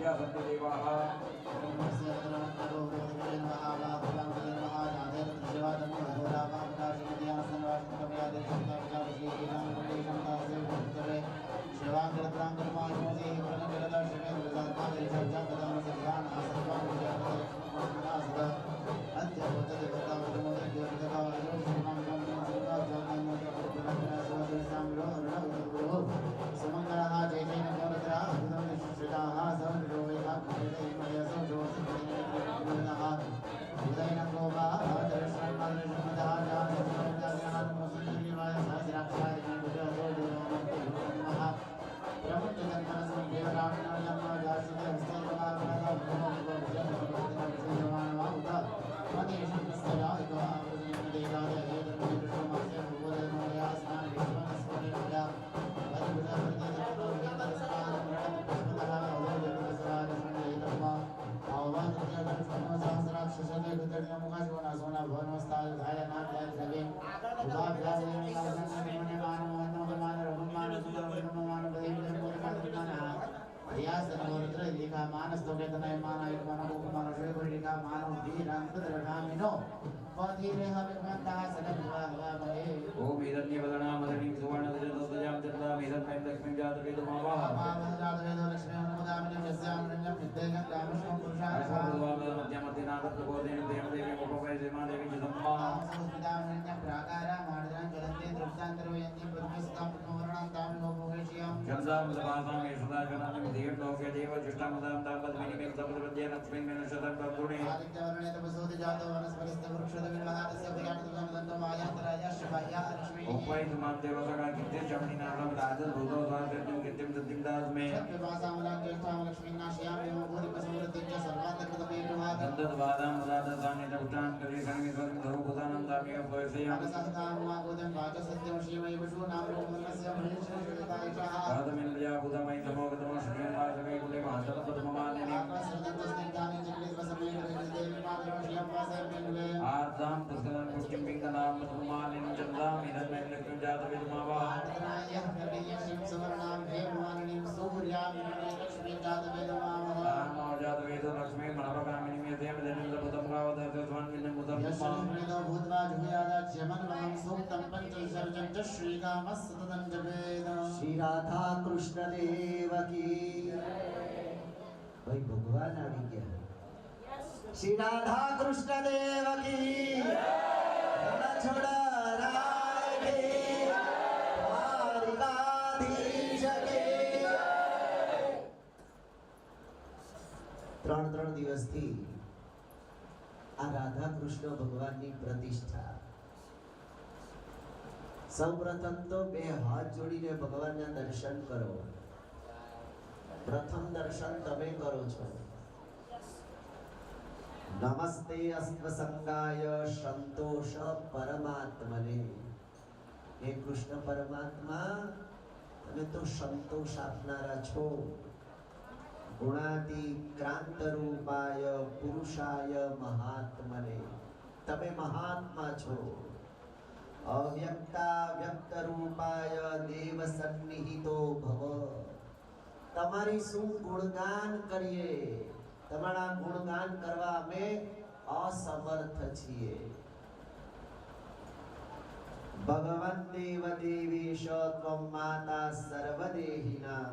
વિદ્યાસંતદેવા Gracias. ధర్మసామృతపాసాం యశోదాశనాం దీర్ఘలోకే దేవ జుష్టామృతాం తాపద్మిని మే సముద్రపద్యేన తస్మిన్మేన శతం కర్పూణే યાહુદમય નમો ગતમો શ્રીયમ વાસમે ભાઈ, ભગવાન આવી ગયા. શ્રી રાધા કૃષ્ણ દેવ કી. ત્રણ ત્રણ દિવસથી આ રાધા કૃષ્ણ ભગવાનની પ્રતિષ્ઠા. સૌપ્રથમ તો બે હાથ જોડીને ભગવાનના દર્શન કરો. પ્રથમ દર્શન તમે કરો છો. નમસ્તે અસ્વ સંગાય સંતોષ પરમાત્મને. હે કૃષ્ણ પરમાત્મા, તમે તો સંતોષ આપનારા છો. ગુણાતિક્રાંત રૂપાય પુરુષાય મહાત્મને. તમે મહાત્મા છો. અવ્યક્તા વ્યક્ત રૂપાય દેવ સન્નિહિતો ભવ. તમારી શું ગુણગાન કરીએ તમારા ગુણગાન કરવા અમે અસમર્થ છીએ ભગવન દેવ દેવેશ ત્વમ માતા સર્વદેહિના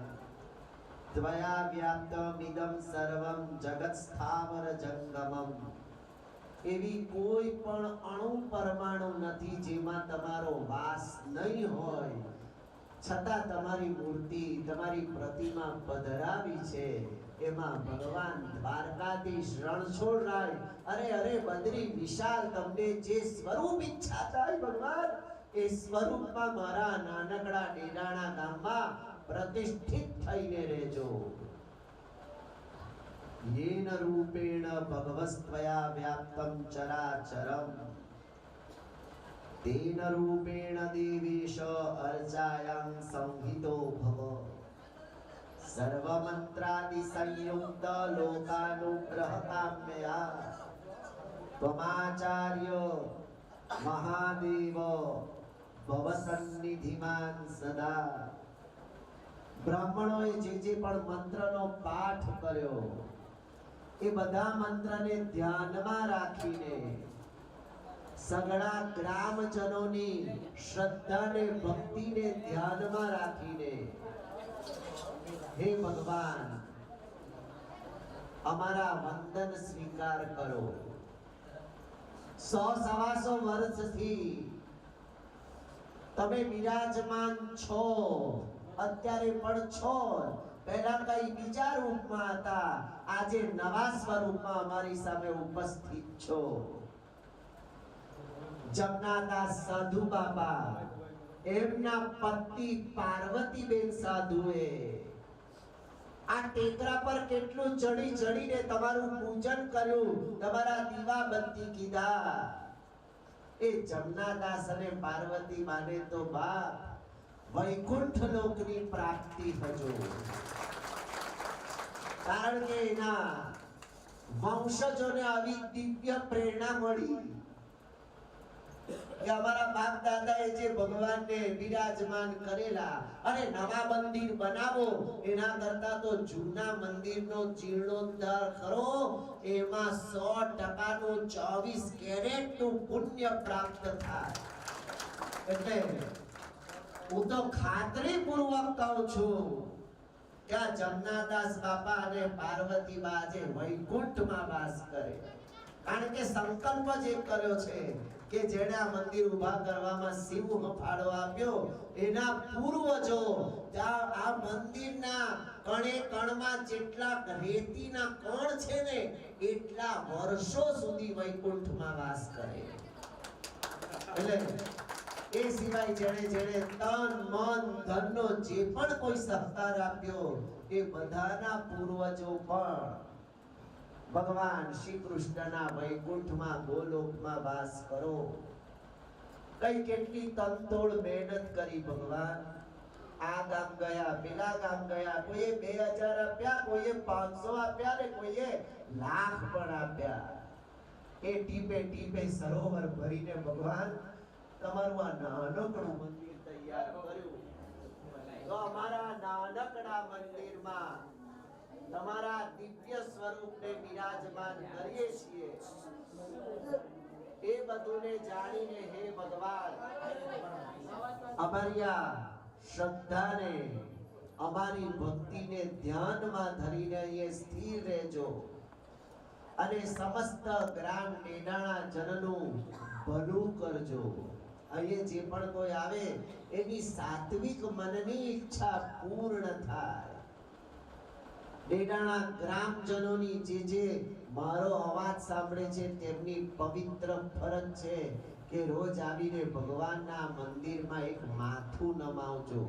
ત્વયા વ્યાપ્તમિદમ સર્વમ જગત સ્થાવર જંગમમ એવી કોઈ પણ અણુ પરમાણુ નથી જેમાં તમારો વાસ નહીં હોય છતાં તમારી મૂર્તિ તમારી પ્રતિમા પધરાવી છે એમાં ભગવાન દ્વારકાધીશ રણછોડ રાય અરે અરે બદરી વિશાલ તમને જે સ્વરૂપ ઈચ્છા થાય ભગવાન એ સ્વરૂપમાં મારા નાનકડા ડેડાણા ગામમાં પ્રતિષ્ઠિત થઈને રહેજો येन रूपेण भगवस्त्वया व्याप्तं चराचरम् तेन रूपेण देवेश अर्चायां संहितो भव सर्वमन्त्रादिसंयुक्त लोकानुग्रहकाम्यया त्वमाचार्य महादेव भवसन्निधिमान् सदा બ્રાહ્મણોએ જે જે પણ મંત્રનો પાઠ કર્યો એ બધા મંત્રને ધ્યાનમાં રાખીને સગળા ગ્રામજનોની શ્રદ્ધાને, ભક્તિને ધ્યાનમાં રાખીને. હે ભગવાન, અમારા વંદન સ્વીકાર કરો. સો સવાસો વર્ષથી તમે બિરાજમાન છો. અત્યારે પણ છો. પહેલા કઈ બીજા રૂપમાં હતા. આજે નવા સ્વરૂપમાં અમારી સામે ઉપસ્થિત છો. જમનાદાસ સાધુ બાબા, એમના પતિ પાર્વતીબેન સાધુએ. આ ટેકરા પર કેટલું ચડી ચડીને તમારું પૂજન કર્યું, તમારા દીવાબત્તી કીધા. એ જમનાદાસ અને પાર્વતી માને તો બાપ, વૈકુંઠ લોકની પ્રાપ્તિ થજો કારણ કે એના વંશજોને આવી દિવ્ય પ્રેરણા મળી. કે અમારા બાપ દાદાએ જે ભગવાનને બિરાજમાન કરેલા અને નવા મંદિર બનાવો, એના કરતા તો જૂના મંદિરનો જીર્ણોદ્ધાર કરો એમાં સો ટકાનું ચોવીસ કેરેટનું પુણ્ય પ્રાપ્ત થાય. એટલે હું તો ખાતરી પૂર્વક કહું છું કે જમનાદાસ બાપા અને પાર્વતી બા આજે વૈકુંઠમાં વાસ કરે. કારણ કે સંકલ્પ જ કર્યો છે. કે જેણે આ મંદિર ઊભા કરવામાં શિવ ફાળો આપ્યો, એના પૂર્વજો આ મંદિરના કણે કણમાં જેટલા રેતીના કણ છે ને, એટલા વર્ષો સુધી વૈકુંઠમાં વાસ કરે. એટલે એ સિવાય જેણે જેણે તન, મન, ધનનો જે પણ કોઈ સહકાર આપ્યો, એ બધાના પૂર્વજો પણ ભગવાન શ્રી કૃષ્ણના વૈકુંઠમાં ગોલોકમાં વાસ કરો. કઈ કેટલી તનતોડ મહેનત કરી ભગવાન. આ ગામ ગયા, પેલા ગામ ગયા, કોઈએ બે હજાર આપ્યા, કોઈએ પાંચસો આપ્યા ને કોઈએ લાખ પણ આપ્યા. એ ટીપે ટીપે સરોવર ભરીને ભગવાન તમારું આ નાનકડું મંદિર તૈયાર કર્યું. તો અમારા નાનકડા મંદિરમાં તમારા દિવ્ય સ્વરૂપને બિરાજમાન કરીએ છીએ. એ બધુંને જાણીને હે ભગવાન, અમારી આ શ્રદ્ધાને, અમારી ભક્તિને ધ્યાનમાં ધરીને એ સ્થિર રહેજો. અને સમસ્ત ગ્રામ નેનાણા જનનું ભલું કરજો. અહીંયા જે પણ કોઈ આવે, એની સાત્વિક મનની ઈચ્છા પૂર્ણ થાય. ડેડાણા ગ્રામજનોની જે જે મારો અવાજ સાંભળે છે, તેમની પવિત્ર ફરજ છે કે રોજ આવીને ભગવાનના મંદિરમાં એક માથું નમાવજો.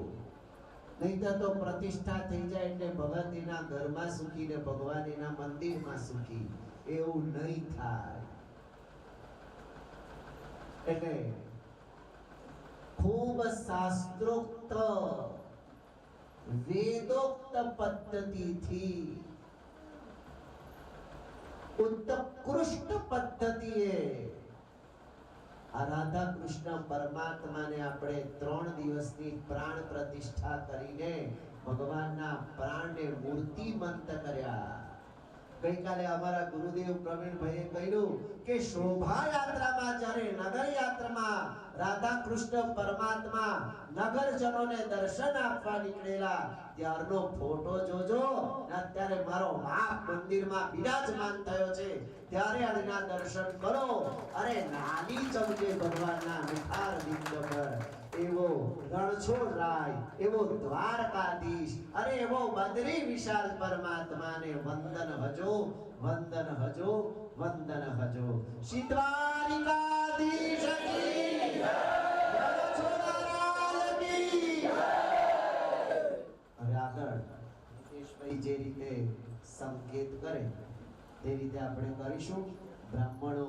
નહીંતર તો પ્રતિષ્ઠા થઈ જાય એટલે ભગત એના ઘરમાં સુખી ને ભગવાન એના મંદિરમાં સુખી. એવું નહીં થાય. એટલે ખૂબ શાસ્ત્રોક્ત વેદોક્ત પદ્ધતિથી ઉત્કૃષ્ટ પદ્ધતિએ રાધા કૃષ્ણ પરમાત્માને આપણે ત્રણ દિવસની પ્રાણ પ્રતિષ્ઠા કરીને ભગવાનના પ્રાણને મૂર્તિમંત કર્યા ગઈકાલે અમારા ગુરુદેવ પ્રવીણભાઈએ કહ્યું કે શોભાયાત્રામાં જ્યારે નગર રાધા કૃષ્ણ પરમાત્મા નગરજનોને દર્શન આપવા નીકળેલા, ત્યારનો ફોટો જોજો. અત્યારે મારો બાપ મંદિરમાં બિરાજમાન થયો છે. ત્યારે આના દર્શન કરો. અરે નાની ચમકે ભગવાનના નિખાર બિંદ પર. એવો રણછોડ રાય એવો દ્વારકાધીશ, અરે એવો બદરી વિશાલ પરમાત્માને વંદન હજો વંદન હજો વંદન હજો! રણછોડરાય મુકેશભાઈ જે રીતે સંકેત કરે, તે રીતે આપણે કરીશું બ્રાહ્મણો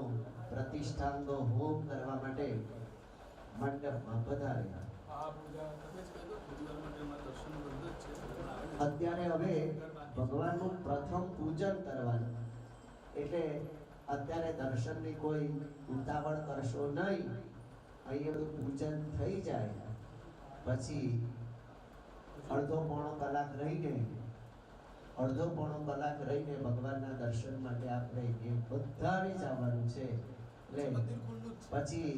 પ્રતિષ્ઠાનનો હોમ કરવા માટે મંડપમાં અત્યારે હવે ભગવાનનું પ્રથમ પૂજન કરવાનું. એટલે અત્યારે દર્શનની કોઈ ઉતાવળ કરશો નહીં. અહીંયા પૂજન થઈ જાય. પછી અડધો પોણો કલાક રહીને અડધો પોણો કલાક રહીને ભગવાનના દર્શન માટે આપણે બધાને જવાનું છે. એટલે પછી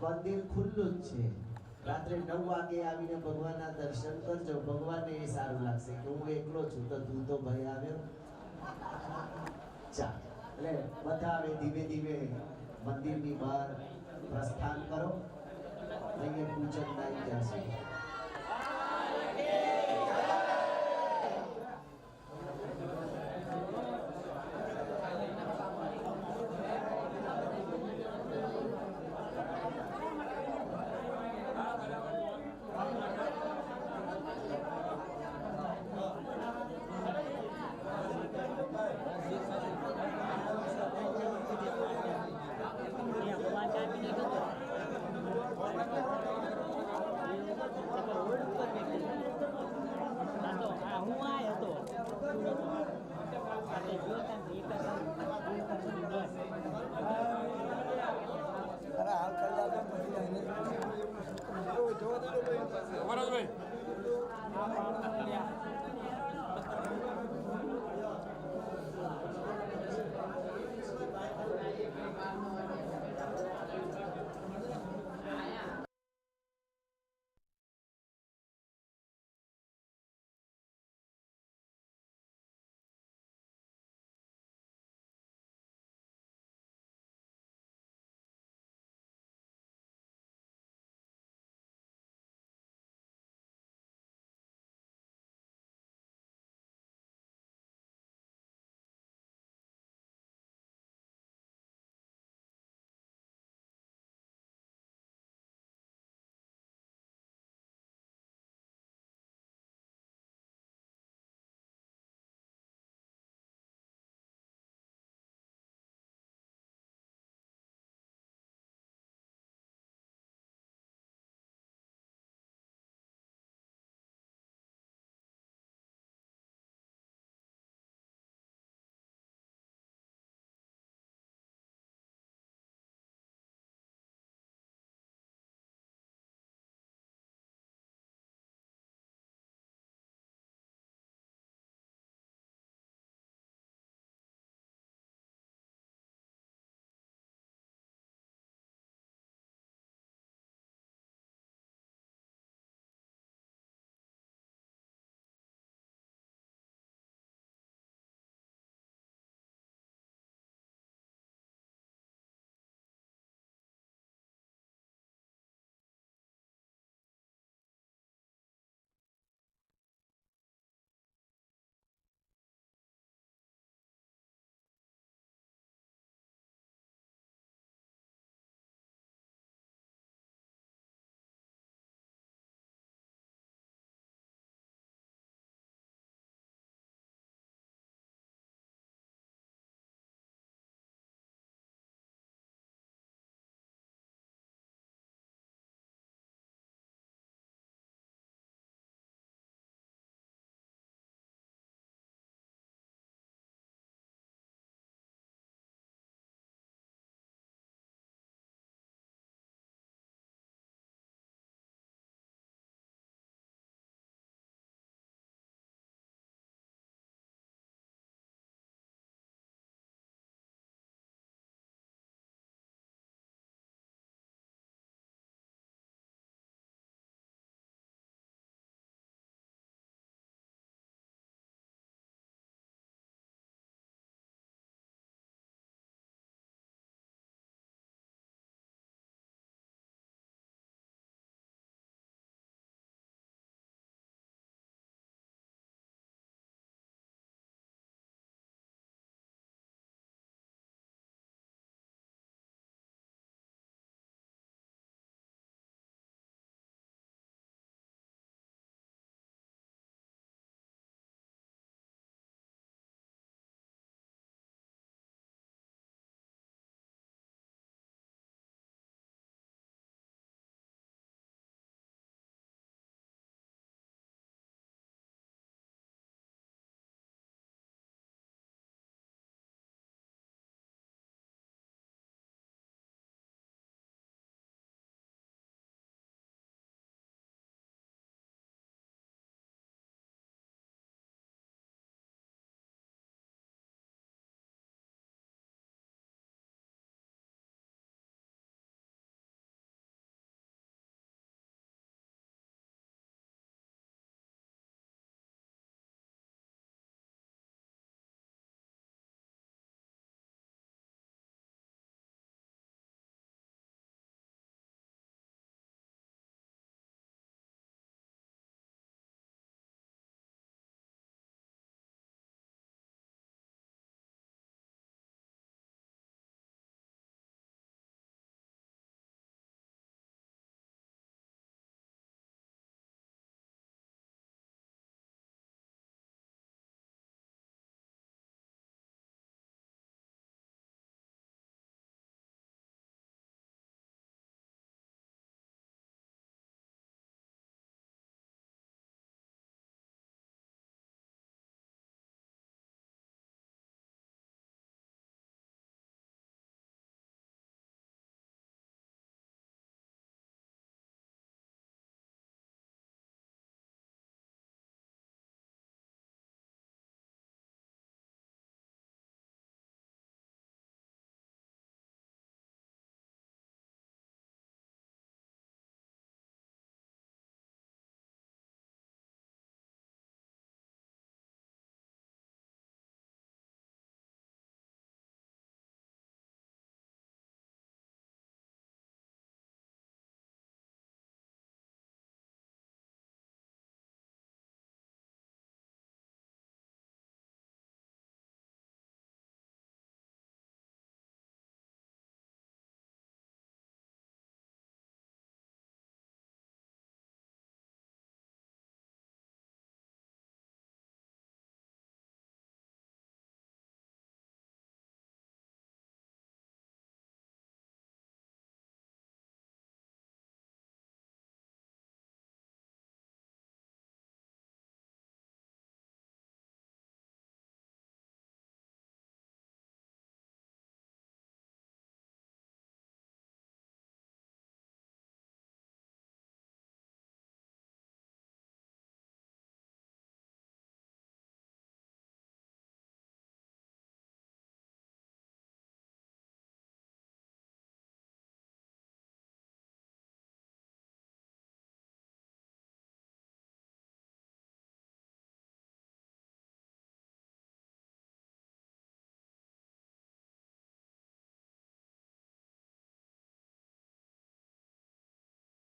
મંદિર ખુલ્લું જ છે. રાત્રે નવ વાગે આવીને ભગવાનના દર્શન કરજો. ભગવાનને એ સારું લાગશે કે હું એકલો છું તો તું તો ભાઈ આવ્યો. ચા. એટલે બધા હવે ધીમે ધીમે મંદિરની બહાર પ્રસ્થાન કરો. અહીંયા પૂજન થાય ત્યાં Hallelujah.